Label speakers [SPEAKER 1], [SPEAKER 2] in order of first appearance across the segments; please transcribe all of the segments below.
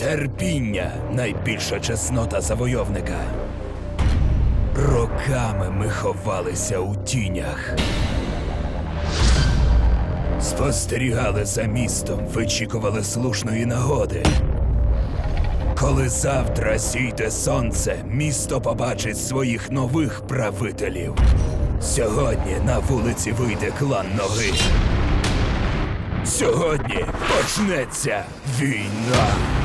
[SPEAKER 1] Терпіння найбільша чеснота завойовника. Роками ми ховалися у тінях. Спостерігали за містом, вичікували слушної нагоди. Коли завтра сійде сонце, місто побачить своїх нових правителів. Сьогодні на вулиці вийде клан ноги. Сьогодні почнеться війна.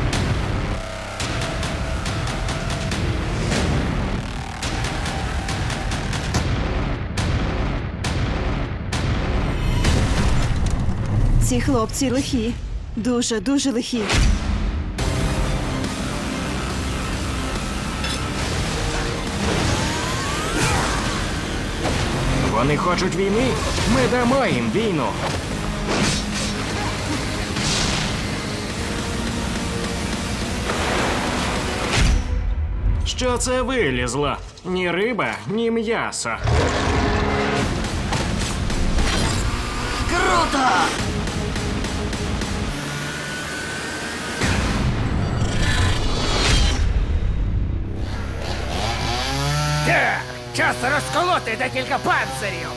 [SPEAKER 2] Ці хлопці лихі. Дуже, дуже лихі.
[SPEAKER 3] Вони хочуть війни. Ми дамо їм війну. Що це вилізло? Ні риба, ні м'ясо.
[SPEAKER 4] Круто!
[SPEAKER 5] Так, час розколоти декілька панцирів.